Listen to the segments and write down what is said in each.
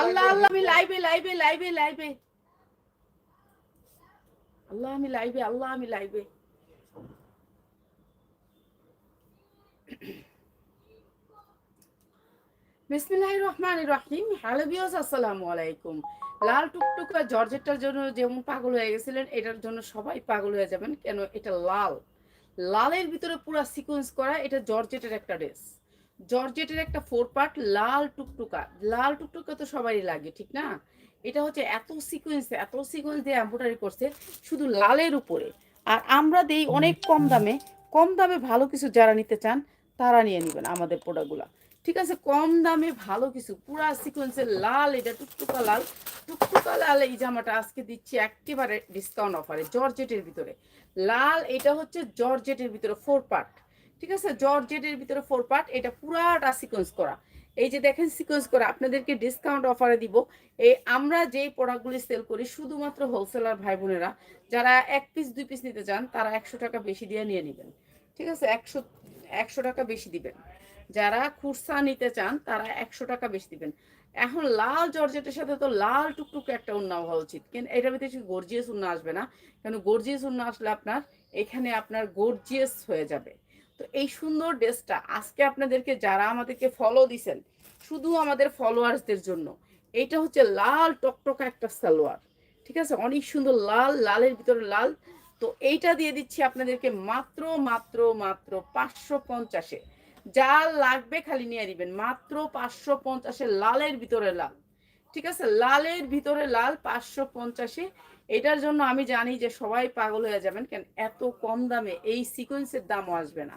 আল্লাহ লাগবে। আল্লাহ আমি লাইভে লাইভে লাইভে লাইভে। আল্লাহ আমি লাইভে আল্লাহ আমি লাইভে। বিসমিল্লাহির রহমানির রহিম। হ্যালো ভিউয়ার্স আসসালামু আলাইকুম। লাল টুকটুকা জর্জেটটার জন্য যেমন পাগল হয়ে গেছিলেন এটার জন্য সবাই পাগল হয়ে যাবেন। কেন? এটা লাল। লালের ভিতরে পুরো সিকোয়েন্স করা এটা জর্জেটের একটা ড্রেস জর্জেটের একটা ফোর পার্ট লাল টুকটুকা। লাল টুকটুকা তো সবারই লাগে ঠিক না? এটা হচ্ছে এত সিকোয়েন্স এত সিকোয়েন্স দিয়ে এম্ব্রয়ডারি করছে শুধু লালের উপরে। আর আমরা দেই অনেক কম দামে কম দামে ভালো কিছু যারা নিতে চান তারা নিয়ে নেবেন আমাদের প্রোডাক্টগুলা ঠিক আছে? কম দামে ভালো কিছু পুরা সিকোয়েন্সের লাল এটা টুকটুকা লাল। টুকটুকা লাল এই জামাটা আজকে দিচ্ছি একেবারে ডিসকাউন্ট অফারে জর্জেটের ভিতরে। লাল এটা হচ্ছে জর্জেটের ভিতরে ফোর পার্ট ঠিক আছে? জর্জেটের ভিতরে ফোর পার্ট এটা পুরাটা সিকোয়েন্স করা। এই যে দেখেন সিকোয়েন্স করা, আপনাদেরকে ডিসকাউন্ট অফারে দিব। এই আমরা যেই প্রোডাক্টগুলি সেল করি, শুধুমাত্র হোলসেলার ভাই বোনেরা, যারা এক পিস দুই পিস নিতে চান, তারা একশো টাকা বেশি দিয়ে নিয়ে নেবেন। ঠিক আছে? একশো একশো টাকা বেশি দিবেন। যারা খুরসা নিতে চান, তারা একশো টাকা বেশি দিবেন। এখন লাল জর্জেটের সাথে তো লাল টুকটুক একটা উন্না হওয়া উচিত। কিন্তু এটার ভিতরে গর্জিয়াস উন্না আসবে না। কেন গর্জিয়াস উন্না আসলে আপনার, এখানে আপনার গর্জিয়াস হয়ে যাবে। তো এই সুন্দর ড্রেসটা আজকে আপনাদেরকে যারা আমাদেরকে ফলো দিছেন, শুধু আমাদের ফলোয়ার্সদের জন্য। এইটা হচ্ছে লাল টকটকা একটা সালোয়ার, ঠিক আছে? অনেক সুন্দর লাল, লালের ভিতরে লাল। তো এইটা দিয়ে দিচ্ছি আপনাদেরকে মাত্র মাত্র মাত্র পাঁচশো পঞ্চাশে। যা লাগবে খালি নিয়ে দিবেন, মাত্র পাঁচশো পঞ্চাশে লালের ভিতরে লাল, ঠিক আছে? লালের ভিতরে লাল পাঁচশো পঞ্চাশে এটার জন্য আমি জানি যে সবাই পাগল হয়ে যাবেন, কেন এত কম দামে এই সিকোয়েন্সের দামও আসবে না।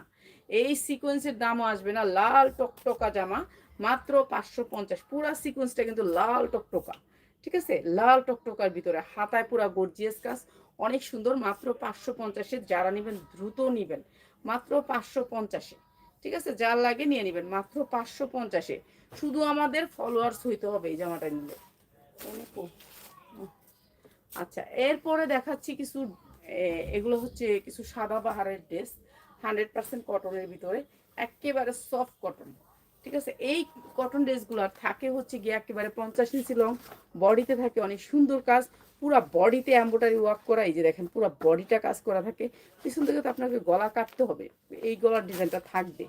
এই সিকোয়েন্সের দামও আসবে না, লাল টকটকা জামা, মাত্র পাঁচশো পঞ্চাশ। পুরা সিকোয়েন্সটা কিন্তু লাল টকটকা, ঠিক আছে? লাল টকটকার ভিতরে, হাতায় পুরা গর্জিয়াস কাজ। অনেক সুন্দর, মাত্র পাঁচশো পঞ্চাশে। যারা নেবেন, দ্রুত নেবেন, মাত্র পাঁচশো পঞ্চাশে। ঠিক আছে? যার লাগে নিয়ে নেবেন, মাত্র পাঁচশো পঞ্চাশে। শুধু আমাদের ফলোয়ার্স হইতে হবে এই জামাটা নিলে। আচ্ছা এরপরে দেখাচ্ছি কিছু এগুলো হচ্ছে কিছু সাদা বাহারের ড্রেস, হান্ড্রেড পার্সেন্ট কটনের ভিতরে, একেবারে সফট কটন, ঠিক আছে? এই কটন ড্রেসগুলো থাকে হচ্ছে গিয়ে একেবারে পঞ্চাশ ইঞ্চি লং, বডিতে থাকে অনেক সুন্দর কাজ পুরা বডিতে এম্ব্রয়ডারি ওয়ার্ক করা, এই যে দেখেন, পুরা বডিটা কাজ করা থাকে। পিছন থেকে তো আপনাকে গলা কাটতে হবে। এই গলার ডিজাইনটা থাকবে।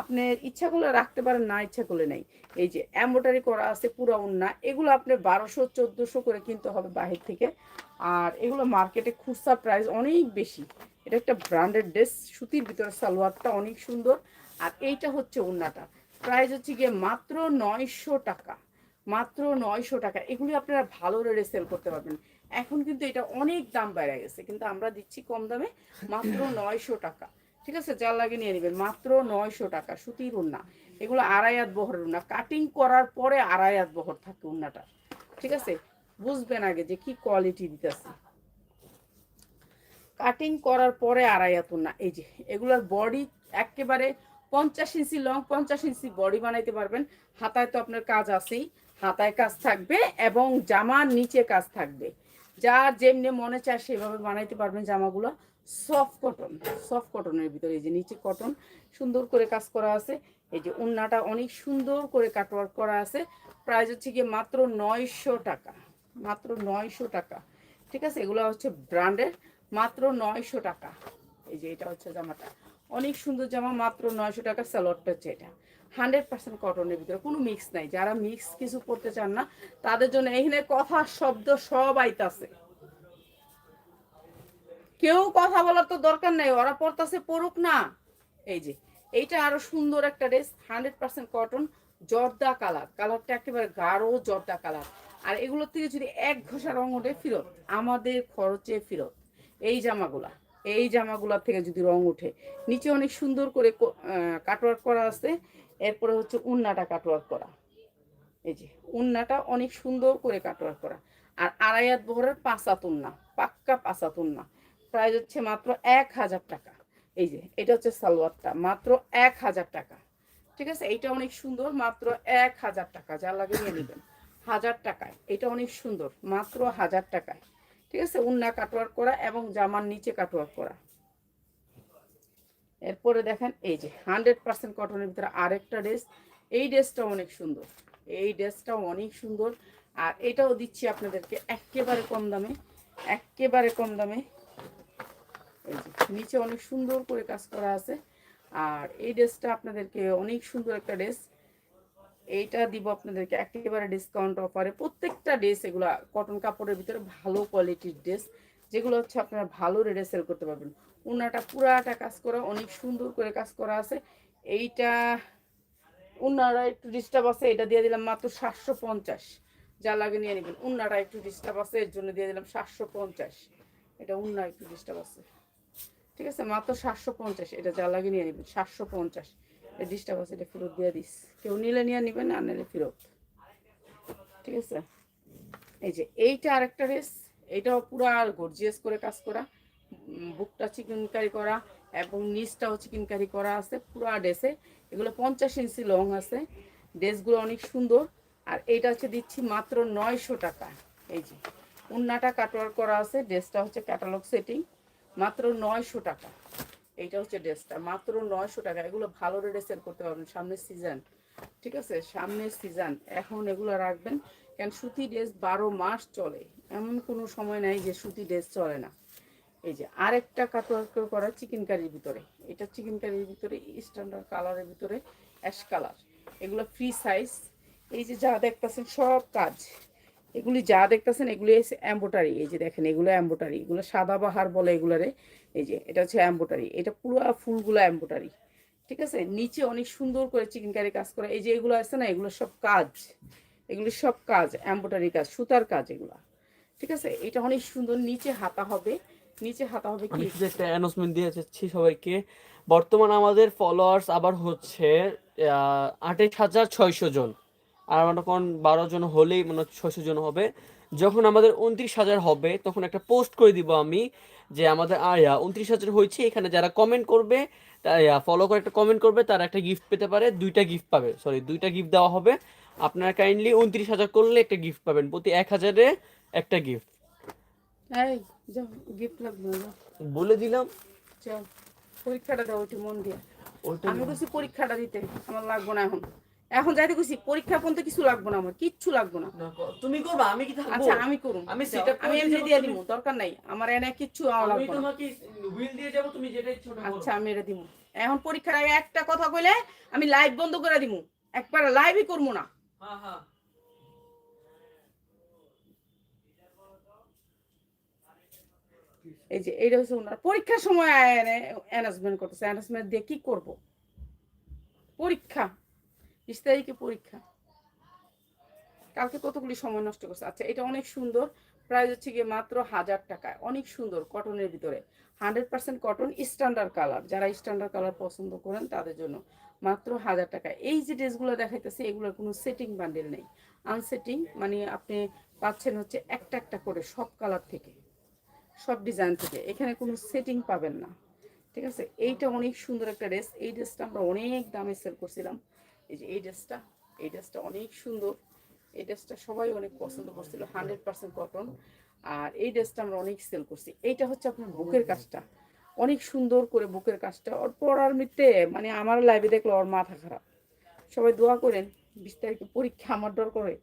আপনি ইচ্ছা করলে রাখতে পারেন, না ইচ্ছা করলে নেই। এই যে এম্ব্রয়ডারি করা আছে, পুরো উন্না এগুলো আপনি বারোশো, চোদ্দোশো করে কিনতে হবে বাহির থেকে। আর এগুলো মার্কেটে খুচরা প্রাইস অনেক বেশি। এটা একটা ব্র্যান্ডেড ড্রেস সুতির ভিতরে সালোয়ারটা অনেক সুন্দর। আর এইটা হচ্ছে উন্নাটা প্রাইস হচ্ছে গিয়ে মাত্র নয়শো টাকা। মাত্র নয়শো টাকা। এগুলি আপনারা ভালো রেটে সেল করতে পারবেন। এখন কিন্তু এটা অনেক দাম বেড়ে গেছে কিন্তু আমরা দিচ্ছি কম দামে মাত্র নয়শো টাকা। ঠিক আছে? যার লাগে নিয়ে নেবেন। মাত্র নয়শো টাকা সুতির উন্না। এগুলো আড়াই আড়াইয়াত বহরের উন্না। কাটিং করার পরে আড়াই আড়াইয়াত বহর থাকে উন্নাটা ঠিক আছে? বুঝবেন আগে যে কি কোয়ালিটি দিতেছে। কাটিং করার পরে আড়াইয়াত উন্না। এই যে এগুলোর বডি একেবারে পঞ্চাশ ইঞ্চি লং পঞ্চাশ ইঞ্চি বডি বানাইতে পারবেন। হাতায় তো আপনার কাজ আছেই। হাতায় কাজ থাকবে এবং জামার নিচে কাজ থাকবে। যার যেমনি মনে চায় সেভাবে বানাইতে পারবেন জামাগুলো। সফট কটন সফট কটনের ভিতরে, এই যে নিচে কটন সুন্দর করে কাজ করা আছে। এই যে উন্নাটা অনেক সুন্দর করে কাটওয়ার্ক করা আছে। প্রাইস হচ্ছে গিয়ে মাত্র নয়শো টাকা, মাত্র নয়শো টাকা। ঠিক আছে? এগুলো হচ্ছে ব্র্যান্ডের মাত্র নয়শো টাকা। এই যে এটা হচ্ছে জামাটা। অনেক সুন্দর জামা, মাত্র নয়শো টাকা স্যালোয়ারটা হচ্ছে এটা। হান্ড্রেড পার্সেন্ট কটনের ভিতরে, কোনো মিক্স নাই। যারা মিক্স কিছু করতে চান না, তাদের জন্য এখানে কথা, শব্দ সব আইতাছে। কেউ কথা বলার তো দরকার নাই, ওরা পড়তাছে, পড়ুক না। এই যে, এইটা আরও সুন্দর একটা ড্রেস হান্ড্রেড পার্সেন্ট কটন জর্দা কালার। কালারটা একেবারে গাঢ় জর্দা কালার। আর এগুলোর থেকে যদি এক ঘষা রং ওঠে, ফেরত। আমাদের খরচে ফেরত। এই জামাগুলা, এই জামাগুলার থেকে যদি রং ওঠে। নিচে অনেক সুন্দর করে কাটওয়ার্ক করা আছে। এরপরে হচ্ছে উন্নাটা কাটওয়ার্ক করা। এই যে, উন্নাটা অনেক সুন্দর করে কাটওয়ার্ক করা। আর আড়াইয়াত বহরের পাঁচাত উন্না, পাক্কা পাঁচাত উন্না। প্রাইস হচ্ছে মাত্র এক হাজার টাকা। এই যে, এটা হচ্ছে সালোয়ারটা, মাত্র এক হাজার টাকা। ঠিক আছে? এইটা অনেক সুন্দর, মাত্র এক হাজার টাকা। যা লাগে নিয়ে নেবেন। হাজার টাকায়, এটা অনেক সুন্দর, মাত্র হাজার টাকায়। ঠিক আছে? উন্না কাটওয়ার্ক করা এবং জামার নিচে কাটওয়ার্ক করা। এরপরে দেখেন এই যে হান্ড্রেড পার্সেন্ট কটনের ভিতরে আরেকটা ড্রেস। এই ড্রেসটা অনেক সুন্দর। এই ড্রেসটাও অনেক সুন্দর। আর এটাও দিচ্ছি আপনাদেরকে একেবারে কম দামে, একেবারে কম দামে। এই যে নিচে অনেক সুন্দর করে কাজ করা আছে। আর এই ড্রেসটা আপনাদেরকে অনেক সুন্দর একটা ড্রেস। এইটা দিব আপনাদেরকে একেবারে ডিসকাউন্ট অফারে। প্রত্যেকটা ড্রেস এগুলা কটন কাপড়ের ভিতরে ভালো কোয়ালিটির ড্রেস। যেগুলো হচ্ছে আপনারা ভালো রেটে সেল করতে পারবেন। উনাটা পুরাটা কাজ করা, অনেক সুন্দর করে কাজ করা আছে। এইটা উনারা একটু ডিস্টার্ব আছে, এটা দিয়ে দিলাম মাত্র সাতশো পঞ্চাশ। যা লাগে নিয়ে নেবেন। উন্নাটা একটু ডিস্টার্ব আছে, এর জন্য দিয়ে দিলাম সাতশো পঞ্চাশ। এটা উন্না একটু ডিস্টার্ব আছে। ঠিক আছে? মাত্র সাতশো পঞ্চাশ। এটা যা লাগে নিয়ে নেবেন, সাতশো পঞ্চাশ। এটা ডিস্টার্ব আছে, এটা ফেরত দিয়ে দিস। কেউ নিলে নিয়ে নেবেন, আর নিলে ফেরত। ঠিক আছে? এই যে, এইটা আরেকটা রেস এইটাও পুরো আর গর্জিয়াস করে কাজ করা। বুকটা চিকেনকারি করা এবং নিচটাও চিকেনকারি করা আছে, পুরো ড্রেসে এগুলো পঞ্চাশ ইঞ্চি লং আছে। ড্রেসগুলো অনেক সুন্দর। আর এইটা হচ্ছে দিচ্ছি মাত্র নয়শো টাকা। এই যে, উন্নাটা কাটোয়ার করা আছে, ড্রেসটা হচ্ছে ক্যাটালগ সেটিং মাত্র নয়শো টাকা। এইটা হচ্ছে ড্রেসটা, মাত্র নয়শো টাকা। এগুলো ভালো রেটে সেল করতে পারবেন, সামনের সিজন ঠিক আছে? সামনের সিজন এখন এগুলো রাখবেন। কেন সুতি ড্রেস বারো মাস চলে। এমন কোনো সময় নাই যে সুতি ড্রেস চলে না। এই যে আরেকটা কাটোয়ার করা চিকেন কারির ভিতরে। এটা চিকেন কারির ভিতরে স্ট্যান্ডার্ড কালারের ভিতরে অ্যাশ কালার এগুলো ফ্রি সাইজ এই যে যা দেখতেছেন সব কাজ। এগুলি যা দেখতেছেন, এগুলি অ্যাম্বোটারি এই যে দেখেন, এগুলো অ্যাম্বোটারি এগুলো সাদা বাহার বলে এগুলারে। এই যে, এটা হচ্ছে অ্যাম্বোটারি এটা পুরো ফুলগুলো অ্যাম্বোটারি ঠিক আছে? নিচে অনেক সুন্দর করে চিকেন কারি কাজ করা। এই যে এগুলো আছে না, এগুলো সব কাজ। এগুলি সব কাজ অ্যাম্বোটারি কাজ, সুতার কাজ এগুলা। ঠিক আছে? এটা অনেক সুন্দর, নিচে হাতা হবে। নিচে হাতা হবে কি? শুধু একটা অ্যানাউন্সমেন্ট দিয়ে যাচ্ছি সবাইকে। বর্তমান আমাদের ফলোয়ার্স আবার হচ্ছে আঠাশ হাজার ছয়শো জন। আর আমরা তখন বারো জন হলেই মানে ছয়শো জন হবে। যখন আমাদের উনত্রিশ হাজার হবে, তখন একটা পোস্ট করে দিব আমি যে আমাদের আয়া উনত্রিশ হাজার হয়েছে। এখানে যারা কমেন্ট করবে ফলো করে একটা কমেন্ট করবে, তারা একটা গিফট পেতে পারে, দুইটা গিফট পাবে। সরি দুইটা গিফট দেওয়া হবে। আপনারা কাইন্ডলি উনত্রিশ হাজার করলে একটা গিফট পাবেন। প্রতি এক হাজারে একটা গিফট এই যাও গিফট লাগবে না বলে দিলাম। যাও পরীক্ষাটা দাও একটু মন দিয়ে। আমি বলছি পরীক্ষাটা দিতে আমার লাগবে না এখন। এখন যাইতে কইছি পরীক্ষা পর্যন্ত কিছু লাগবে না আমার কিচ্ছু লাগবে না। না, তুমি করবা আমি কি থাকব? আচ্ছা আমি করুন আমি setup আমি এমনি দিয়ে দিব দরকার নাই আমার এনে কিচ্ছু আমার লাগবে না। তোমাকে হুইল দিয়ে যাব তুমি যেটা ইচ্ছা করো। আচ্ছা আমি এটা দিব এখন পরীক্ষার আগে একটা কথা কইলে আমি লাইভ বন্ধ করে দিব একবার লাইভই করব না। হ্যাঁ হ্যাঁ। এই যে এইটা হচ্ছে ওনার পরীক্ষার সময় অ্যানাউন্সমেন্ট করতেছে। অ্যানাউন্সমেন্ট দিয়ে কি করব? পরীক্ষা। বিশ তারিখে পরীক্ষা। কালকে কতগুলি সময় নষ্ট করছে? আচ্ছা এটা অনেক সুন্দর। প্রাইস হচ্ছে গিয়ে মাত্র হাজার টাকায়। অনেক সুন্দর কটনের ভিতরে। Hundred percent cotton standard colour যারা স্ট্যান্ডার্ড কালার পছন্দ করেন, তাদের জন্য মাত্র হাজার টাকা। এই যে ড্রেসগুলো দেখাইতেছে, এগুলোর কোনো সেটিং বান্ডেল নেই। আনসেটিং মানে আপনি পাচ্ছেন হচ্ছে একটা একটা করে সব কালার থেকে। সব ডিজাইন থেকে। এখানে কোনো সেটিং পাবেন না। ঠিক আছে? এইটা অনেক সুন্দর একটা ড্রেস এই ড্রেসটা আমরা অনেক দামে সেল করছিলাম। এই যে এই ড্রেসটা এই ড্রেসটা অনেক সুন্দর। এই ড্রেসটা সবাই অনেক পছন্দ করছিল হান্ড্রেড পার্সেন্ট কটন আর এই ড্রেসটা আমরা অনেক সেল করছি। এইটা হচ্ছে আপনার বুকের কাজটা। অনেক সুন্দর করে বুকের কাজটা। ওর পড়ার মিটে মানে আমার লাইভে দেখল ওর মাথা খারাপ। সবাই দোয়া করেন বিশ তারিখে পরীক্ষা আমার ডর করে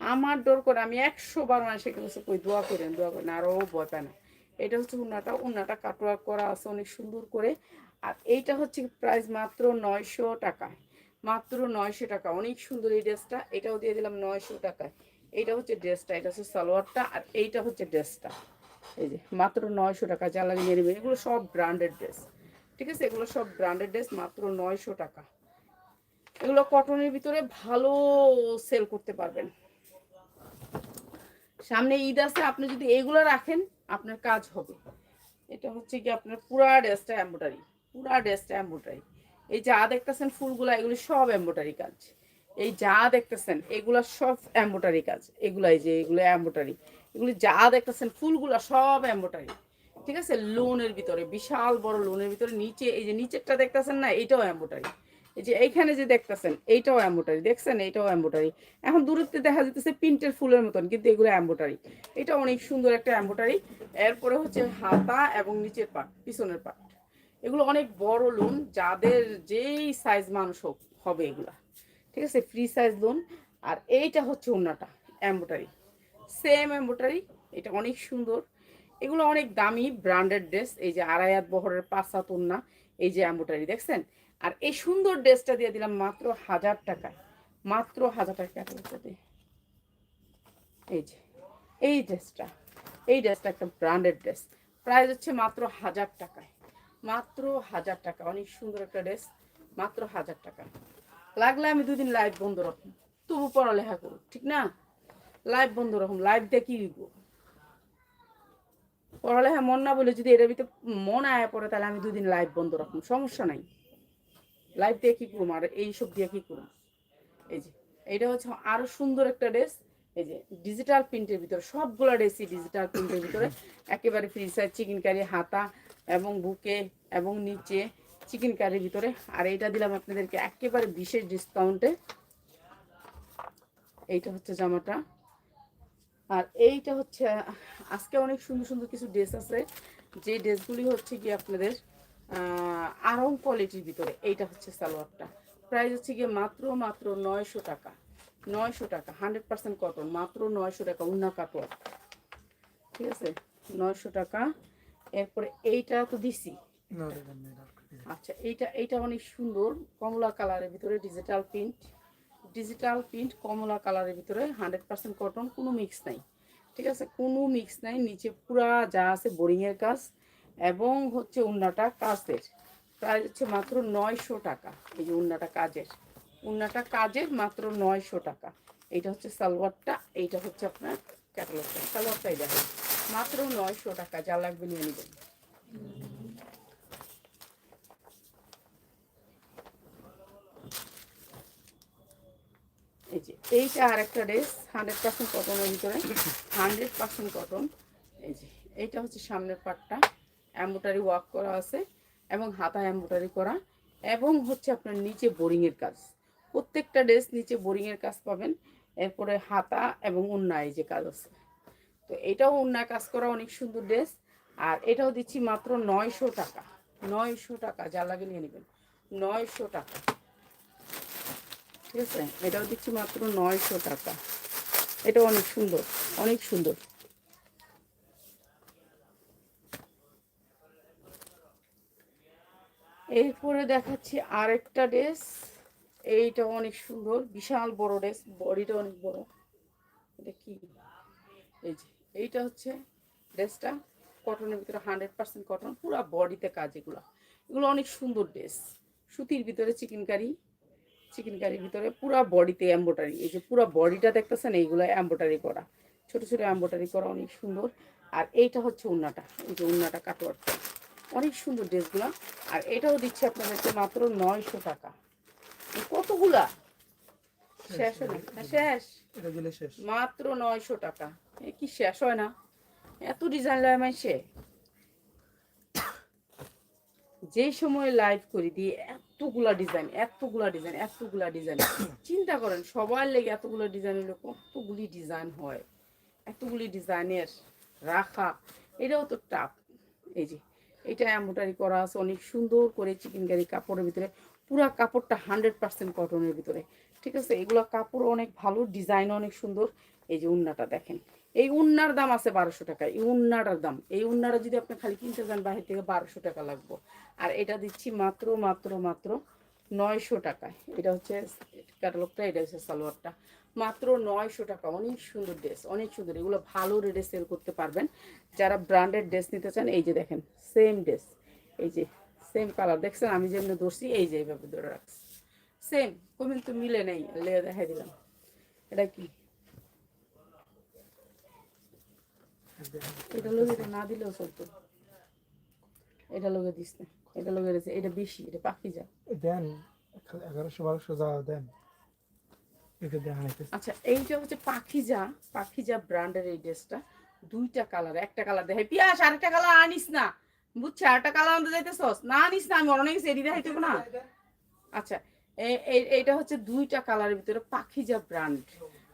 আমার ডর করে আমি একশো বার মানুষের কাছে কই, দোয়া করেন দোয়া করেন আরও ভয় পায় না। এটা হচ্ছে উন্নাটা উন্নাটা কাটোয়া করা আছে অনেক সুন্দর করে। আর এইটা হচ্ছে প্রাইস মাত্র নয়শো টাকায়, মাত্র নয়শো টাকা। অনেক সুন্দর এই ড্রেসটা, এটাও দিয়ে দিলাম নয়শো টাকায়। এইটা হচ্ছে ড্রেসটা, এটা হচ্ছে সালোয়ারটা, আর এইটা হচ্ছে ড্রেসটা। এই যে, মাত্র নয়শো টাকা লাগে নিয়ে এগুলো সব ব্র্যান্ডেড ড্রেস ঠিক আছে? এগুলো সব ব্র্যান্ডেড ড্রেস মাত্র নয়শো টাকা। এগুলো কটনের ভিতরে ভালো সেল করতে পারবেন। সামনে ঈদ আছে, আপনি যদি এগুলো রাখেন আপনার কাজ হবে। এটা হচ্ছে কি আপনার পুরা ড্রেসটা এম্বোটারি পুরা ড্রেসটা এম্বোটারি এই যা দেখতেছেন ফুলগুলা, এগুলি সব এম্বোটারি কাজ। এই যা দেখতেছেন, এগুলা সব এম্বোটারি কাজ। এগুলা এই যে, এগুলো এম্বোটারি এগুলি যা দেখতেছেন, ফুলগুলা সব এম্বোটারি ঠিক আছে? লোনের ভিতরে, বিশাল বড় লোনের ভিতরে, নিচে, এই যে নিচেরটা দেখতেছেন না, এটাও এম্বোটারি এই যে এইখানে যে দেখতেছেন, এইটাও এম্বোটারি দেখছেন? এইটাও এম্বোটারি এখন দূরত্বে দেখা যেতেছে প্রিন্টের ফুলের মতন, কিন্তু এগুলো এম্বোটারি এটা অনেক সুন্দর একটা এম্বোটারি এরপরে হচ্ছে হাতা এবং নিচের পাট, পিছনের পাট। এগুলো অনেক বড় লোন যাদের যেই সাইজ মানুষ হোক, হবে এগুলা। ঠিক আছে? ফ্রি সাইজ লোন আর এইটা হচ্ছে ওন্নাটা এম্বোটারি সেম এম্বোটারি এটা অনেক সুন্দর। এগুলো অনেক দামি ব্র্যান্ডেড ড্রেস এই যে আড়াইয়াত বহরের পাঁচ ওন্না এই যে এম্বোটারি দেখছেন? আর এই সুন্দর ড্রেসটা দিয়ে দিলাম মাত্র হাজার টাকায় মাত্র হাজার টাকা এই যে, এই ড্রেসটা এই ড্রেসটা একটা ব্র্যান্ডেড ড্রেস প্রাইস হচ্ছে মাত্র হাজার টাকায়। মাত্র হাজার টাকা, অনেক সুন্দর একটা ড্রেস মাত্র হাজার টাকা। লাগলে আমি দুদিন লাইভ বন্ধ রাখুন তবু পড়ালেখা করুক, ঠিক না? লাইভ বন্ধ রাখুন লাইভ কি পড়ালেখা মন না বলে যদি এটার ভিতরে মন আয়া পড়ে, তাহলে আমি দুদিন লাইভ বন্ধ রাখুন সমস্যা নাই। লাইভ দিয়ে কি করুম? আর এইসব দিয়ে কি করুম? এই যে এটা হচ্ছে আরও সুন্দর একটা ড্রেস এই যে ডিজিটাল প্রিন্টের ভিতরে, সবগুলো ড্রেসই ডিজিটাল প্রিন্টের ভিতরে। একেবারে ফ্রি সাইজ চিকেন কারি হাতা এবং বুকে এবং নিচে চিকেন কারির ভিতরে। আর এইটা দিলাম আপনাদেরকে একেবারে বিশেষ ডিসকাউন্টে এইটা হচ্ছে জামাটা। আর এইটা হচ্ছে আজকে অনেক সুন্দর সুন্দর কিছু ড্রেস আছে। যে ড্রেসগুলি হচ্ছে কি আপনাদের আরং কোয়ালিটির ভিতরে এইটা হচ্ছে সালোয়ারটা। প্রাইস হচ্ছে গিয়ে মাত্র মাত্র নয়শো টাকা। নয়শো টাকা হান্ড্রেড পার্সেন্ট কটন মাত্র নয়শো টাকা উন্না কাটোয়া ঠিক আছে? নয়শো টাকা। এরপরে এইটা তো দিছি। আচ্ছা এইটা এইটা অনেক সুন্দর কমলা কালারের ভিতরে ডিজিটাল প্রিন্ট ডিজিটাল প্রিন্ট কমলা কালারের ভিতরে হান্ড্রেড পার্সেন্ট কটন কোনো মিক্স নাই। ঠিক আছে? কোনো মিক্স নাই নিচে পুরা যা আছে বোরিংয়ের কাজ। এবং হচ্ছে উন্নাটা কাজের। প্রাইস হচ্ছে মাত্র নয়শো টাকা, এই যে উন্নাটা কাজের। উন্নাটা কাজের মাত্র নয়শো টাকা। এইটা হচ্ছে সালোয়ারটা, এইটা হচ্ছে আপনার ক্যাটালগটা। সালোয়ারটাই দেখেন, মাত্র নয়শো টাকা, যা লাগবে নিয়ে নেবেন। এই যে, এইটা আর একটা ড্রেস, হান্ড্রেড পার্সেন্ট কটনের ভিতরে, হান্ড্রেড পার্সেন্ট কটন। এই যে, এইটা হচ্ছে সামনের পার্টটা এম্বোটারি ওয়ার্ক করা আছে এবং হাতা এম্বোটারি করা এবং হচ্ছে আপনার নিচে বোরিংয়ের কাজ। প্রত্যেকটা ড্রেস নিচে বোরিংয়ের কাজ পাবেন, এরপরে হাতা এবং উন্না এই যে কাজ আছে। তো এটাও উন্না কাজ করা অনেক সুন্দর ড্রেস আর এটাও দিচ্ছি মাত্র নয়শো টাকা। নয়শো টাকা, যা লাগে নিয়ে নেবেন। নয়শো টাকা। ঠিক আছে? এটাও দিচ্ছি মাত্র নয়শো টাকা। এটা অনেক সুন্দর অনেক সুন্দর। এরপরে দেখাচ্ছি আরেকটা ড্রেস। এইটা অনেক সুন্দর, বিশাল বড় ড্রেস, বডিটা অনেক বড়। এটা কি? এই যে, এইটা হচ্ছে ড্রেসটা। কটনের ভিতরে হান্ড্রেড পার্সেন্ট কটন, পুরো বডিতে কাজ এগুলো। এগুলো অনেক সুন্দর ড্রেস। সুতির ভিতরে চিকেন কারি চিকেন কারির ভিতরে পুরো বডিতে এম্বোটারি এই যে পুরো বডিটা দেখতেছেন, এইগুলো এম্বোটারি করা। ছোট ছোট এম্বোটারি করা অনেক সুন্দর। আর এইটা হচ্ছে উন্নাটা এই যে উন্নাটা কাটোয়ারটা অনেক সুন্দর ড্রেসগুলো। আর এটাও দিচ্ছে আপনাদেরকে মাত্র নয়শো টাকা। কতগুলা? শেষ শেষ। মাত্র নয়শো টাকা। এ কি শেষ হয় না? এত ডিজাইন লাগাই মাইসে যে সময় লাইভ করি দিয়ে এতগুলা ডিজাইন এতগুলা ডিজাইন এতগুলা ডিজাইন চিন্তা করেন সবার লেগে এতগুলো ডিজাইন হলো কতগুলি ডিজাইন হয়? এতগুলি ডিজাইনের রাখা এটাও তো টাফ এই যে এটা এম্বোটারি করা আছে। অনেক সুন্দর করে চিকেন কারি কাপড়ের ভিতরে, পুরা কাপড়টা হান্ড্রেড পার্সেন্ট কটনের ভিতরে। ঠিক আছে? এগুলো কাপড় অনেক ভালো ডিজাইন অনেক সুন্দর। এই যে উন্নাটা দেখেন, এই উন্নার দাম আছে বারোশো টাকা। এই উন্নাটার দাম, এই উন্নাটা যদি আপনি খালি কিনতে যান বাহির থেকে বারোশো টাকা লাগবে। আর এটা দিচ্ছি মাত্র মাত্র মাত্র নয়শো টাকায়। এটা হচ্ছে ক্যাটালগটা এটা হচ্ছে সালোয়ারটা। মাত্র নয়শো টাকা। অনেক সুন্দর ড্রেস অনেক সুন্দর। এগুলো ভালো রেটে সেল করতে পারবেন। যারা ব্র্যান্ডেড ড্রেস নিতে চান, এই যে দেখেন সেম ড্রেস এই যে সেম কালার দেখছেন, আমি যেমনি ধরছি, এই যে এইভাবে ধরে রাখছি। সেম কমেন তো মিলে নেই। লেগে দেখাই দিলাম। এটা কি? এটা লোক না দিলেও চলতো। এটা লোকে দিস না। এটা লোকে এটা বেশি, এটা পাখি যা দেন, এগারোশো বারোশো যাওয়া দেন। আচ্ছা এইটা হচ্ছে পাখিজা পাখিজা ব্র্যান্ডের এই ড্রেসটা। দুইটা কালার একটা কালার দেখাই। পিয়াস, আরেকটা কালার আনিস না। বুঝছে, আরেকটা কালার আনতে যাইতেছস? না আনিস না, আমি অনেক সেরি দেখাইতে না। আচ্ছা এইটা হচ্ছে দুইটা কালারের ভিতরে পাখিজা ব্র্যান্ড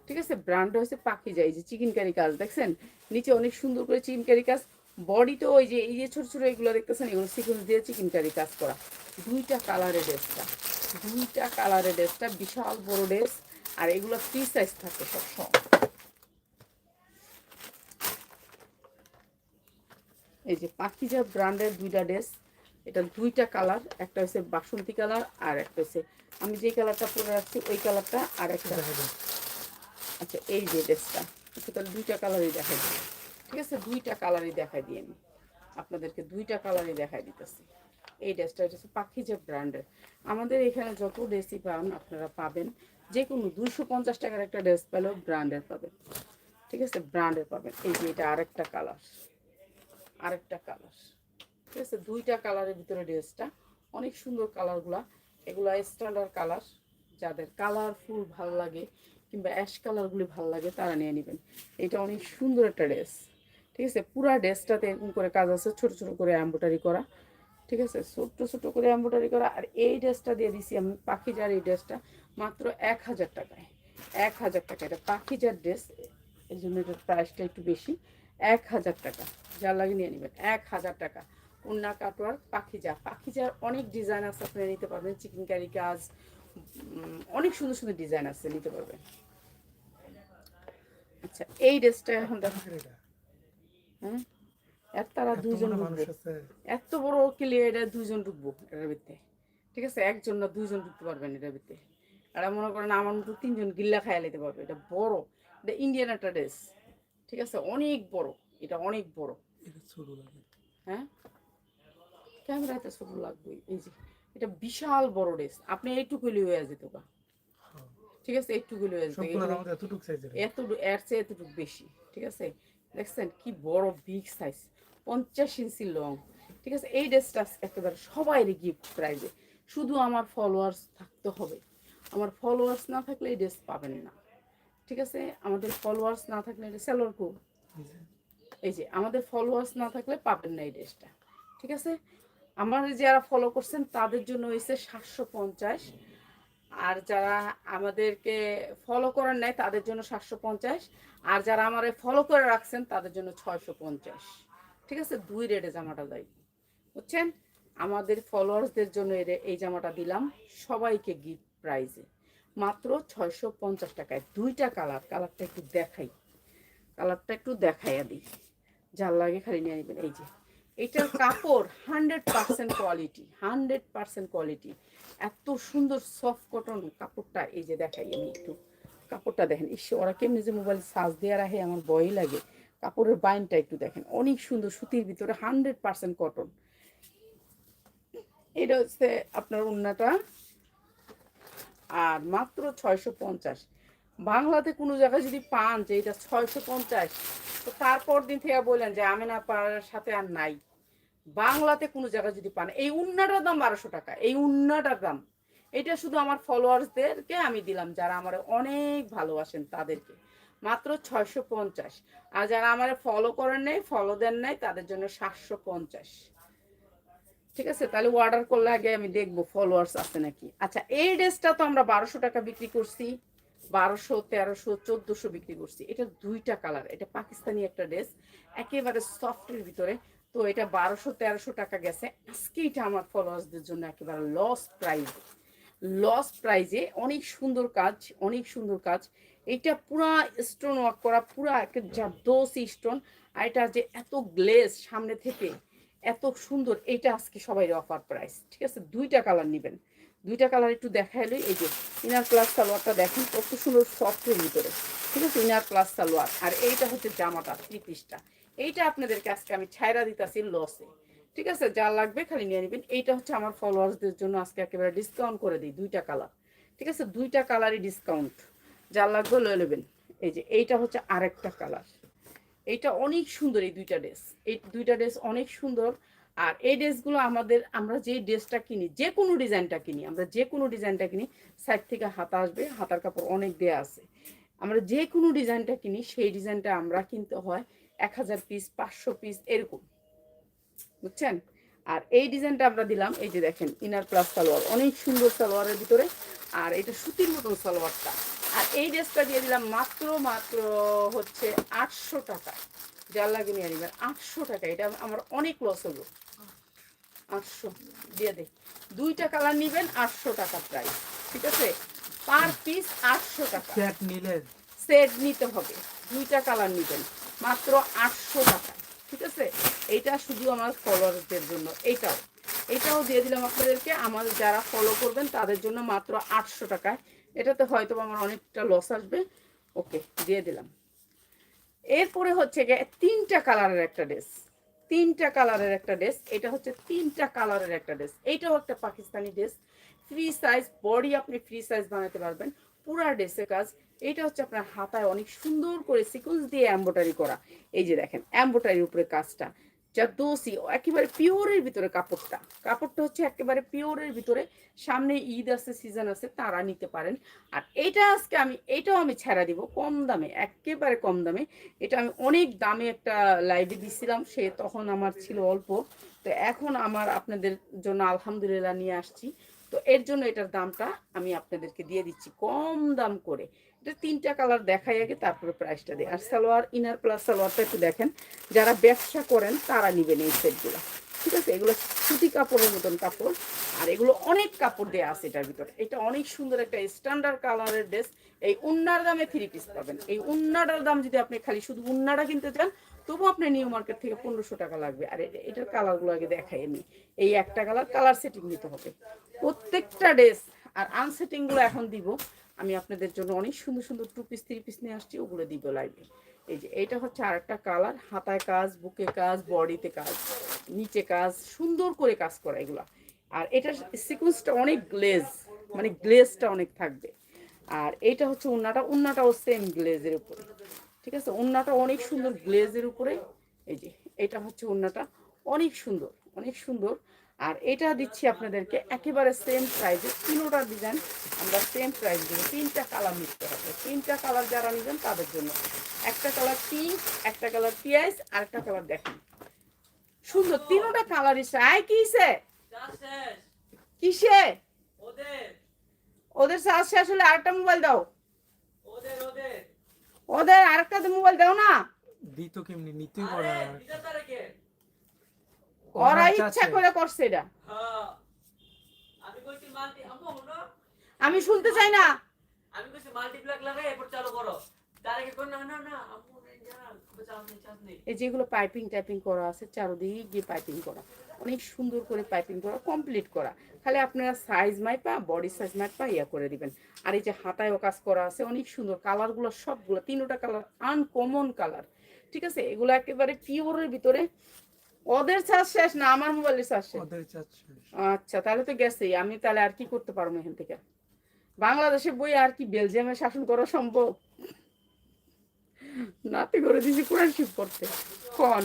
ঠিক আছে? ব্র্যান্ড হচ্ছে পাখিজা। এই যে চিকেন কারি কাজ, দেখছেন? নিচে অনেক সুন্দর করে চিকেন কারি কাজ। বডি তো ওই যে, এই যে ছোট ছোট এগুলো দেখতেছেন, এগুলো সিকুয়েন্স দিয়ে চিকেন কারি কাজ করা। দুইটা কালারের ড্রেসটা। দুইটা কালারের ড্রেসটা, বিশাল বড় ড্রেস। আর এগুলো ফ্রি সাইজ থাকে সবসময়। এই যে পাখিজা ব্র্যান্ডের দুইটা ড্রেস এটা দুইটা কালার একটা হচ্ছে বাসন্তী কালার আর একটা হচ্ছে আমি যে কালারটা পরে রাখছি ওই কালারটা আর একটা আচ্ছা এই যে ড্রেসটা আচ্ছা তাহলে দুইটা কালারই দেখাই দিই ঠিক আছে? দুইটা কালারই দেখাই দিই আমি আপনাদেরকে দুইটা কালারই দেখাই দিতেছি। এই ড্রেসটা হচ্ছে পাখিজা ব্র্যান্ডের। আমাদের এখানে যত ড্রেসই পান আপনারা পাবেন যে কোনো দুশো পঞ্চাশ টাকার একটা ড্রেস পেলেও ব্র্যান্ডের পাবেন। ঠিক আছে? ব্র্যান্ডের পাবেন। এই যে এটা আরেকটা কালার। আরেকটা কালার। ঠিক আছে? দুইটা কালারের ভিতরে ড্রেসটা। অনেক সুন্দর কালারগুলা। এগুলা স্ট্যান্ডার্ড কালার। যাদের কালারফুল ভালো লাগে কিংবা অ্যাশ কালারগুলি ভালো লাগে, তারা নিয়ে নেবেন। এটা অনেক সুন্দর একটা ড্রেস। ঠিক আছে? পুরা ড্রেসটাতে এরকম করে কাজ আছে, ছোট ছোট করে এম্ব্রয়ডারি করা। ঠিক আছে? ছোট্ট ছোট করে এম্ব্রয়ডারি করা। আর এই ড্রেসটা দিয়ে দিছি আমি পাখিজার এই ড্রেসটা মাত্র এক হাজার টাকায়। এক হাজার টাকা এটা পাখিজার ড্রেস এই জন্য এটার প্রাইসটা একটু বেশি। এক হাজার টাকা। যা লাগে নিয়ে নেবেন। এক হাজার টাকা। উন্না কাটোয়ার পাখিজা পাখিজার অনেক ডিজাইন আছে আপনি নিতে পারবেন। চিকেন কারি কাজ অনেক সুন্দর সুন্দর ডিজাইন আছে নিতে পারবেন। আচ্ছা এই ড্রেসটা এখন দেখো। হ্যাঁ? এর তারা এত দুইজন ঢুকবে। এত বড় এটা দুইজন ঢুকবো এটার ভিতরে ঠিক আছে? একজন না দুইজন ঢুকতে পারবেন এটার ভিতরে আর মনে করেন আমার মতো তিনজন গিল্লা খাইয়া নিতে পারবে। এটা বড় এটা ইন্ডিয়ান একটা ড্রেস ঠিক আছে? অনেক বড় এটা অনেক বড়। এটা হ্যাঁ? ক্যামেরাতে ছোট লাগবে এই যে এটা বিশাল বড় ড্রেস আপনি এইটুকুলি হয়ে যেত বা হ্যাঁ। ঠিক আছে? এইটুকুলি হয়ে যেত। এত এর চেয়ে এতটুকু বেশি। ঠিক আছে? দেখছেন কি বড় বিগ সাইজ পঞ্চাশ ইঞ্চি লং ঠিক আছে? এই ড্রেসটা একেবারে সবাই গিফট প্রাইজে শুধু আমার ফলোয়ার্স থাকতে হবে। আমার ফলোয়ার্স না থাকলে এই ড্রেস পাবেন না। ঠিক আছে? আমাদের ফলোয়ার্স না থাকলে এটা সেলর কো এই যে, আমাদের ফলোয়ার্স না থাকলে পাবেন না এই ড্রেসটা ঠিক আছে? আমার যারা ফলো করছেন, তাদের জন্য হয়েছে সাতশো পঞ্চাশ। আর যারা আমাদেরকে ফলো করেন নাই, তাদের জন্য সাতশো পঞ্চাশ। আর যারা আমার ফলো করে রাখছেন, তাদের জন্য ছয়শো পঞ্চাশ। ঠিক আছে? দুই রেটে জামাটা দেয়। বুঝছেন? আমাদের ফলোয়ার্সদের জন্য এই জামাটা দিলাম সবাইকে গিফট প্রাইজে মাত্র ছয়শো পঞ্চাশ টাকায়। দুইটা কালার। কালারটা একটু দেখাই। কালারটা একটু দেখাইয়া দিই। যার লাগে খালি নিয়ে নেবেন। এই যে। এটার কাপড় hundred percent quality. Hundred percent quality. এত সুন্দর সফট কটন কাপড়টা এই যে দেখাই আমি একটু। কাপড়টা দেখেন। ইস, ওরা কেমনি যে মোবাইল সাজ দেওয়া রাখে, আমার ভয়ই লাগে। কাপড়ের বাইনটা একটু দেখেন। অনেক সুন্দর সুতির ভিতরে হান্ড্রেড পার্সেন্ট কটন। এটা হচ্ছে আপনার উন্নাটা আর মাত্র ছয়শো পঞ্চাশ। বাংলাতে কোনো জায়গায় যদি পান যে এটা ছয়শো পঞ্চাশ, তো তারপর দিন থেকে বললেন যে আমি না পারার সাথে আর নাই। বাংলাতে কোনো জায়গায় যদি পান, এই উন্নাটার দাম বারোশো টাকা। এই উন্নাটার দাম। এটা শুধু আমার ফলোয়ার্সদেরকে আমি দিলাম, যারা আমার অনেক ভালোবাসেন তাদেরকে। মাত্র ছয়শো পঞ্চাশ। আর যারা আমার ফলো করেন নাই ফলো দেন নাই, তাদের জন্য সাতশো পঞ্চাশ। ঠিক আছে? তাহলে অর্ডার করলে আগে আমি দেখব ফলোয়ার্স আছে নাকি। আচ্ছা এই ড্রেসটা তো আমরা বারোশো টাকা বিক্রি করছি, বারোশো, তেরোশো, চোদ্দোশো বিক্রি করছি। এটা দুইটা কালার এটা পাকিস্তানি একটা ড্রেস একেবারে সফটের ভিতরে। তো এটা বারোশো, তেরোশো টাকা গেছে। আজকে এটা আমার ফলোয়ার্সদের জন্য একেবারে লস প্রাইজ লস প্রাইজে অনেক সুন্দর কাজ, অনেক সুন্দর কাজ। এটা পুরা স্টোন ওয়ার্ক করা, পুরা একটা জাদোসি স্টোন আর এটা যে এত গ্লেজ সামনে থেকে, এত সুন্দর, এটা আজকে সবাই অফার প্রাইস ঠিক আছে? দুইটা কালার নেবেন। দুইটা কালার একটু দেখাইলে এই যে ইনার প্লাস সালোয়ারটা দেখেন, কত সুন্দর সফটের ভিতরে। ঠিক আছে? Inner plus salwar. আর এইটা হচ্ছে জামাটা থ্রি পিসটা এইটা আপনাদেরকে আজকে আমি ছাইরা দিতেছি লসে ঠিক আছে? যা লাগবে খালি নিয়ে নেবেন। এইটা হচ্ছে আমার ফলোয়ার্সদের জন্য আজকে একেবারে ডিসকাউন্ট করে দিই, দুইটা কালার ঠিক আছে? দুইটা কালারই ডিসকাউন্ট যা লাগবে লয়ে নেবেন। এই যে, এইটা হচ্ছে আরেকটা কালার। এইটা অনেক সুন্দর এই দুইটা ড্রেস। এই দুইটা ড্রেস অনেক সুন্দর। আর এই ড্রেসগুলো আমাদের, আমরা যে ড্রেসটা কিনি, যে কোনো ডিজাইনটা কিনি, আমরা যে কোনো ডিজাইনটা কিনি, সাইড থেকে হাতা আসবে, হাতার কাপড় অনেক দেয়া আছে। আমরা যে কোনো ডিজাইনটা কিনি, সেই ডিজাইনটা আমরা কিনতে হয় এক হাজার পিস, পাঁচশো পিস, এরকম। বুঝছেন? আর এই ডিজাইনটা আমরা দিলাম, এই যে দেখেন ইনার প্লাস সালোয়ার। অনেক সুন্দর সালোয়ারের ভিতরে। আর এটা সুতির মতন সালোয়ারটা। আর এই ড্রেসটা দিয়ে দিলাম মাত্র মাত্র হচ্ছে আটশো টাকা। যার লাগে নিয়ে নেবেন। আটশো টাকা এটা আমার অনেক লস হলো। আটশো দিয়ে দে দুইটা কালার নেবেন আটশো টাকা প্রাইস ঠিক আছে? পার পিস আটশো টাকা। সেট নিলে সেট নিতে হবে। দুইটা কালার নেবেন মাত্র আটশো টাকা। ঠিক আছে? এইটা শুধু আমার ফলোয়ারদের জন্য। এইটাও এটাও দিয়ে দিলাম আপনাদেরকে। আমাদের যারা ফলো করবেন তাদের জন্য মাত্র আটশো টাকায় এটাতে হয়তো আমার অনেকটা লস আসবে। ওকে দিয়ে দিলাম। এরপরে হচ্ছে গিয়ে তিনটা কালারের একটা ড্রেস তিনটা কালারের একটা ড্রেস এটা হচ্ছে তিনটা কালারের একটা ড্রেস এইটাও একটা Pakistani dress free size body আপনি ফ্রি সাইজ বানাতে পারবেন। পুরা ড্রেসের কাজ। এটা হচ্ছে আপনার হাতায় অনেক সুন্দর করে সিকুয়েন্স দিয়ে এম্বোটারি করা। এই যে দেখেন এম্বোটারির উপরে কাজটা। যা দোষী একেবারে পিওরের ভিতরে কাপড়টা। কাপড়টা হচ্ছে একেবারে পিওরের ভিতরে। সামনে ঈদ আছে, সিজন আছে, তারা নিতে পারেন। আর এটা আজকে আমি, এটাও আমি ছেড়া দিব, কম দামে, একেবারে কম দামে। এটা আমি অনেক দামে একটা লাইভে দিছিলাম, সে তখন আমার ছিল অল্প। তো এখন আমার আপনাদের জন্য আলহামদুলিল্লাহ নিয়ে আসছি। তো এর জন্য এটার দামটা আমি আপনাদেরকে দিয়ে দিচ্ছি কম দাম করে। এটা তিনটা কালার দেখাই আগে, তারপরে প্রাইসটা দিই। আর সালোয়ার ইনার প্লাস সালোয়ারটা একটু দেখেন, যারা ব্যবসা করেন তারা নেবেন এই সেটগুলো। ঠিক আছে? এগুলো সুতি কাপড়ের মতন কাপড়, আর এগুলো অনেক কাপড় দেওয়া আছে এটার ভিতরে। এটা অনেক সুন্দর একটা স্ট্যান্ডার্ড কালারের ড্রেস এই উন্নার দামে থ্রি পিস পাবেন। এই উন্নাটার দাম যদি আপনি খালি শুধু উন্নাটা কিনতে চান তবু আপনার নিউ মার্কেট থেকে পনেরোশো টাকা লাগবে। আর, এটার কালারগুলো আগে দেখাই আমি। এই একটা কালার কালার সেটিং নিতে হবে। প্রত্যেকটা ড্রেস আর আনসেটিংগুলো এখন দিব। আমি আপনাদের জন্য অনেক সুন্দর সুন্দর টু পিস থ্রি পিস নিয়ে আসছি, ওগুলো দিব লাইভে এই যে এটা হচ্ছে আরেকটা কালার, হাতায় কাজ, বুকে কাজ, বডিতে কাজ, নিচে কাজ, সুন্দর করে কাজ করা এগুলা। আর এটার সিকুয়েন্সটা অনেক গ্লেজ মানে গ্লেজটা অনেক থাকবে। আর এটা হচ্ছে উন্নাটা উন্নাটাও সেম গ্লেজের উপরে। ঠিক আছে? উন্নাটা অনেক সুন্দর গ্লেজের উপরে। এই যে এটা হচ্ছে উন্নাটা অনেক সুন্দর অনেক সুন্দর। আর এটা দিচ্ছি আপনাদেরকে একেবারে সেম প্রাইসে তিনোটা ডিজাইন আমরা সেম প্রাইস দেবো তিনটা কালার নিতে হবে। তিনটা কালার যারা নেবেন তাদের জন্য। একটা কালার পিঙ্ক একটা কালার পিঁয়াজ আর একটা কালার দেখেন। সুন্দর তিনোটা কালার ইসে আয় কিসে কিসে? ওদের। ওদের চার্জ শেষ হলে আরেকটা মোবাইল দাও। ওদের আরেকটা মোবাইল দাও না। দিত কেমনি? নিতেই। তারিখে ওরা ইচ্ছা করে করছে এটা। হ্যাঁ। আমি কইছি মাল্টি আম্মু হলো আমি শুনতে চাই না। আমি কইছি মাল্টিপ্লাক লাগাই এরপর চালু করো। তারিখে কোন না না না আম্মু। এই যেগুলো পাইপিং টাইপিং করা আছে চারদিক গিয়ে পাইপিং করা। অনেক সুন্দর করে পাইপিং করা কমপ্লিট করা। খালি আপনারা সাইজ মাইপা বডি সাইজ মাইপা ইয়া করে দিবেন। আর এই যে হাতায়ও কাজ করা আছে অনেক সুন্দর। কালারগুলো সবগুলো তিনোটা কালার আনকমন কালার ঠিক আছে? এগুলো একেবারে পিওরের ভিতরে। ওদের চার্জ শেষ না আমার মোবাইলের চার্জ শেষ? আচ্ছা তাহলে তো গেছেই আমি তাহলে আর কি করতে পারব এখান থেকে? বাংলাদেশে বই আর কি বেলজিয়ামে শাসন করা সম্ভব? নাতে করে দিয়েছি কোরআন শিব করতে কন?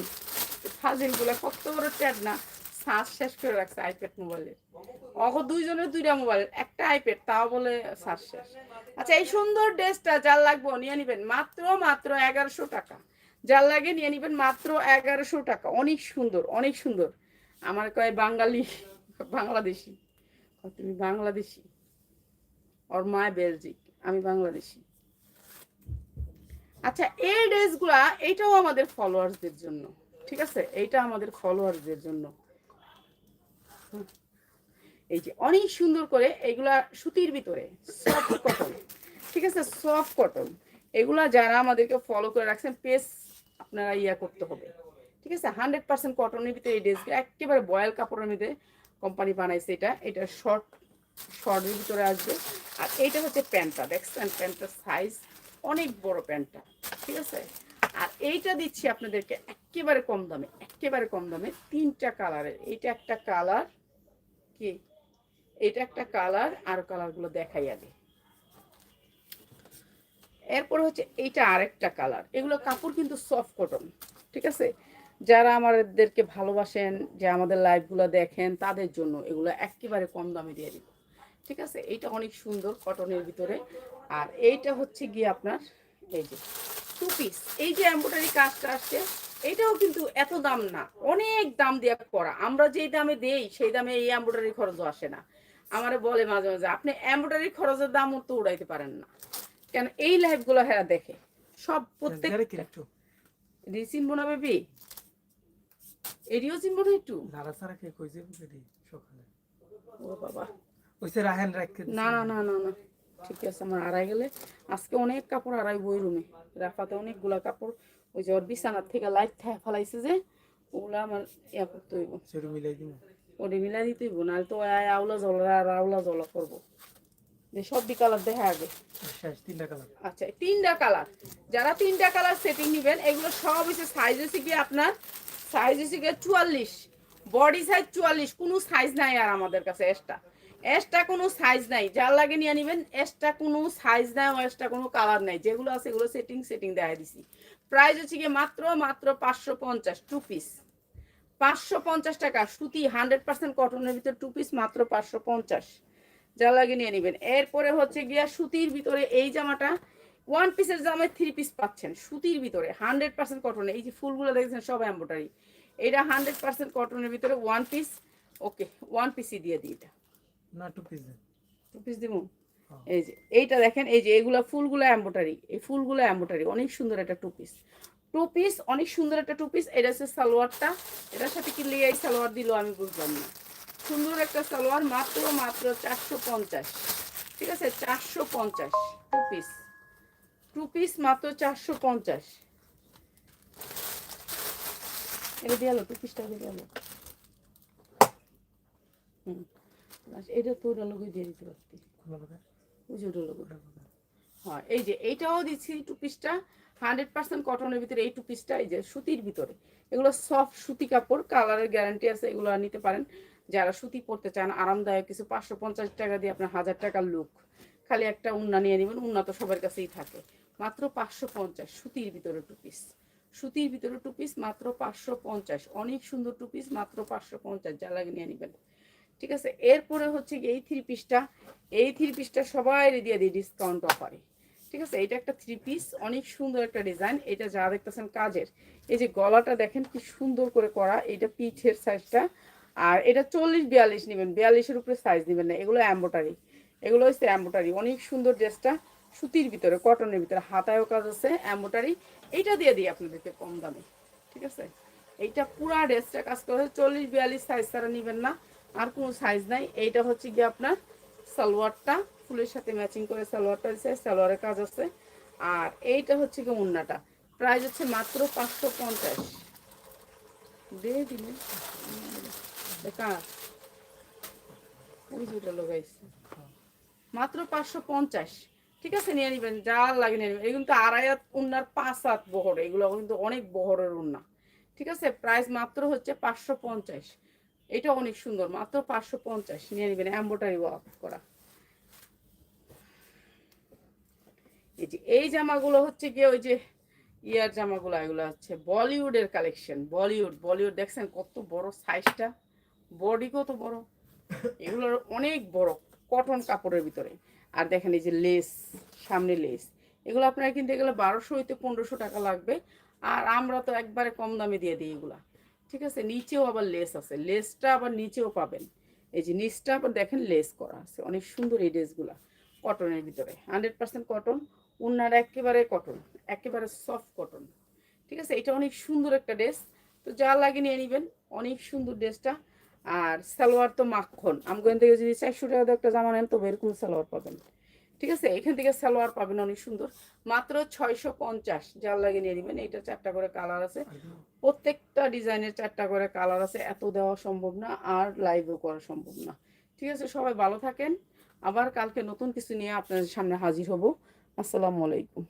ফাজিলগুলা কত বড় ট্যাড না? শ্বাস শেষ করে রাখছে আইপ্যাড মোবাইলে। অগ দুইজনের দুইটা মোবাইল, একটা আইপ্যাড, তাও বলে শ্বাস শেষ। আচ্ছা এই সুন্দর ড্রেসটা যার লাগবে নিয়ে নিবেন। মাত্র মাত্র এগারোশো টাকা। যার লাগে নিয়ে নিবেন মাত্র এগারোশো টাকা। অনেক সুন্দর অনেক সুন্দর। আমার কয় বাঙালি, বাংলাদেশি। তুমি বাংলাদেশি? ওর মা বেলজিক, আমি বাংলাদেশি। আচ্ছা এই ড্রেসগুলা এইটাও আমাদের ফলোয়ার্সদের জন্য, ঠিক আছে? এইটা আমাদের ফলোয়ার্সদের জন্য। এই যে অনেক সুন্দর করে এগুলা সুতির ভিতরে সফট কটন ঠিক আছে? সফট কটন এগুলা যারা আমাদেরকে ফলো করে রাখছেন পেস আপনারা ইয়া করতে হবে, ঠিক আছে? হান্ড্রেড পার্সেন্ট কটনের ভিতরে এই ড্রেসগুলো একেবারে বয়েল কাপড়ের মধ্যে কোম্পানি বানাইছে এটা। এটা শর্ট শর্টের ভিতরে আসবে। আর এইটা হচ্ছে প্যান্টটা, দেখছেন? প্যান্টটার সাইজ অনেক বড় প্যান্টটা। ঠিক আছে? আর এইটা দিচ্ছি আপনাদেরকে একেবারে কম দামে, একেবারে কম দামে তিনটা কালারের। এইটা একটা কালার কি? এটা একটা কালার, আর কালারগুলো দেখাই আগে। এরপর হচ্ছে এইটা আরেকটা কালার। এগুলো কাপড় কিন্তু সফট কটন ঠিক আছে? যারা আমাদেরকে ভালোবাসেন, যে আমাদের লাইভগুলো দেখেন, তাদের জন্য এগুলো একেবারে কম দামে দিয়ে দিব। ঠিক আছে? এইটা অনেক সুন্দর কটনের ভিতরে। আর এইটা হচ্ছে গিয়ে আপনার, এই যে টু পিস এই যে এম্ব্রয়ডারি কাজটা আসছে এটাও কিন্তু এত দাম না। অনেক দাম দিয়ে করা। আমরা যেই দামে দেই সেই দামে এই এম্ব্রয়ডারি খরচও আসে না। আমারে বলে মাঝে মাঝে আপনি এম্ব্রয়ডারি খরচের দামও তো উড়াইতে পারেন না। কেন এই লাইফগুলো হেরা দেখে। সব প্রত্যেক চিনবো না বেবি? এটিও চিনবো না একটু সারা কইছে সকালে? ও বাবা। ওইসে রাহেন রাখতে না না না না না। ঠিক আছে আমার আড়াই গেলে। আজকে অনেক কাপড় আড়াই বই রুমে। রাফাতে অনেকগুলা কাপড় ওই যে ওর বিছানার থেকে লাইট ফেলাইছে যে ওগুলা আমার ইয়া করতে হইব। সেটা মিলাই দিব। ওটা মিলাই দিতে হইব নাহলে তো আউলা জলা আর আউলা জলা করব। যে সব কালার দেখে আগে। আচ্ছা তিনটা কালার যারা তিনটা কালার সেটিং নেবেন এগুলো সব হচ্ছে সাইজ হচ্ছে কি আপনার সাইজ হচ্ছে কি চুয়াল্লিশ। বডি সাইজ চুয়াল্লিশ কোনো সাইজ নাই আর আমাদের কাছে এক্সট্রা এক্সট্রা কোনো সাইজ নাই। যার লাগে নিয়ে নেবেন এক্সট্রা কোনো সাইজ নাই ও এক্সট্রা কোনো কালার নাই। যেগুলো আছে এগুলো সেটিং সেটিং দেখা দিছি। প্রাইস হচ্ছে কি মাত্র মাত্র পাঁচশো পঞ্চাশ টু পিস পাঁচশো পঞ্চাশ টাকা, সুতি হান্ড্রেড পার্সেন্ট কটনের ভিতর টু পিস মাত্র পাঁচশো পঞ্চাশ। যা লাগে নিয়ে নেবেন এরপরে হচ্ছে গিয়া সুতির ভিতরে এই জামাটা ওয়ান পিসের জামায় থ্রি পিস পাচ্ছেন। সুতির ভিতরে হান্ড্রেড পার্সেন্ট কটনে এই যে ফুলগুলো দেখছেন, সব এম্বোটারি এটা হান্ড্রেড পার্সেন্ট কটনের ভিতরে ওয়ান পিস ওকে ওয়ান পিসই দিয়ে দিই এটা। না টু পিস দেন টু পিস হ্যাঁ। এই যে এইটা দেখেন এই যে এগুলা ফুলগুলো এম্বোটারি এই ফুলগুলো এম্বোটারি অনেক সুন্দর একটা টু পিস টু পিস অনেক সুন্দর একটা টু পিস এটা হচ্ছে সালোয়ারটা। এটার সাথে কি লিয়ে এই সালোয়ার দিল আমি বুঝলাম না। সুন্দর একটা সালোয়ার মাত্র মাত্র চারশো পঞ্চাশ। ঠিক আছে? চারশো পঞ্চাশ টু পিস টু পিস মাত্র চারশো পঞ্চাশ। এটা দিয়ে টু পিসটা দিয়ে আলো। হুম। এটা তো ওটা লোক দিয়ে দিতে পারতি। ওই যে ওটা লোক হ্যাঁ এই যে এইটাও দিচ্ছি টু পিসটা হান্ড্রেড পার্সেন্ট কটনের ভিতরে এই টু পিসটা এই যে সুতির ভিতরে। এগুলো সফট সুতি কাপড় কালারের গ্যারান্টি আছে এগুলো নিতে পারেন। যারা সুতি পরতে চান আরামদায়ক কিছু পাঁচশো পঞ্চাশ টাকা দিয়ে আপনার হাজার টাকার লুক খালি একটা উন্না নিয়ে নেবেন উন্না তো সবার কাছেই থাকে। মাত্র পাঁচশো পঞ্চাশ সুতির ভিতরে টু পিস সুতির ভিতরে টু পিস মাত্র পাঁচশো পঞ্চাশ। অনেক সুন্দর টু পিস মাত্র পাঁচশো পঞ্চাশ যা লাগে নিয়ে নেবেন। ঠিক আছে? এরপরে হচ্ছে এই থ্রি পিসটা এই থ্রি পিসটা সবাই দিয়ে দিই ডিসকাউন্ট অফারে ঠিক আছে? এটা একটা থ্রি পিস অনেক সুন্দর একটা ডিজাইন এটা যা দেখতেছেন কাজের। এই যে গলাটা দেখেন কি সুন্দর করে করা, এটা পিঠের সাইজটা আর এটা চল্লিশ, বিয়াল্লিশ নেবেন। বিয়াল্লিশের উপরে সাইজ নেবেন না। এগুলো অ্যাম্বোটারি এগুলো হচ্ছে অ্যাম্বোটারি অনেক সুন্দর ড্রেসটা সুতির ভিতরে কটনের ভিতরে হাতায়ও কাজ আছে অ্যাম্বোটারি এইটা দিয়ে দিই আপনাদেরকে কম দামে। ঠিক আছে? এইটা পুরা ড্রেসটা কাজ করে, চল্লিশ, বিয়াল্লিশ সাইজ তারা নেবেন না। আর কোনো সাইজ নাই। এইটা হচ্ছে গিয়ে আপনার সালোয়ারটা। ফুলের সাথে ম্যাচিং করে সালোয়ারটা দিচ্ছে সালোয়ারের কাজ আছে। আর এইটা হচ্ছে গিয়ে উন্নাটা প্রাইস হচ্ছে মাত্র পাঁচশো পঞ্চাশ। দিয়ে দিলে। মাত্র পাঁচশো পঞ্চাশ। ঠিক আছে, নিয়ে নেবেন, যা লাগে নিয়ে নেবেন। এগুলো তো আড়াই হাত উন্নার পাঁচ হাত বহর। এগুলো কিন্তু অনেক বহরের উন্না ঠিক আছে প্রাইস মাত্র হচ্ছে পাঁচশো পঞ্চাশ। এটা অনেক সুন্দর, মাত্র পাঁচশো পঞ্চাশ। নিয়ে নেবেন এম্বোটারি ওয়ার্ক করা। এই যে, এই জামাগুলো হচ্ছে গিয়ে ওই যে ইয়ার জামাগুলো, এগুলো হচ্ছে বলিউডের কালেকশন বলিউড। বলিউড দেখছেন কত বড় সাইজটা বডি কত বড়? এগুলোর অনেক বড় কটন কাপড়ের ভিতরে। আর দেখেন এই যে লেস সামনে লেস এগুলো আপনারা কিনতে গেলে বারোশো হইতে পনেরোশো টাকা লাগবে। আর আমরা তো একবারে কম দামে দিয়ে দিই এগুলা। ঠিক আছে? নিচেও আবার লেস আছে। লেসটা আবার নিচেও পাবেন। এই যে নিচটা আবার দেখেন লেস করা আছে। অনেক সুন্দর এই ড্রেসগুলা কটনের ভিতরে। হান্ড্রেড পার্সেন্ট কটন উন্নার একেবারে কটন একেবারে সফট কটন ঠিক আছে? এটা অনেক সুন্দর একটা ড্রেস তো যা লাগে নিয়ে নেবেন। অনেক সুন্দর ড্রেসটা আর সালোয়ার তো মাখন। আমগোয়েন থেকে যদি চারশো টাকা একটা জামা নেন, তো এরকম সালোয়ার পাবেন। ঠিক আছে? এখান থেকে সালোয়ার পাবেন অনেক সুন্দর। মাত্র ছয়শো পঞ্চাশ। যার লাগে নিয়ে নেবেন। এটা চারটা করে কালার আছে। প্রত্যেকটা ডিজাইনের চারটা করে কালার আছে। এত দেওয়া সম্ভব না আর লাইভও করা সম্ভব না। ঠিক আছে? সবাই ভালো থাকেন। আবার কালকে নতুন কিছু নিয়ে আপনাদের সামনে হাজির হব। আসসালামু আলাইকুম।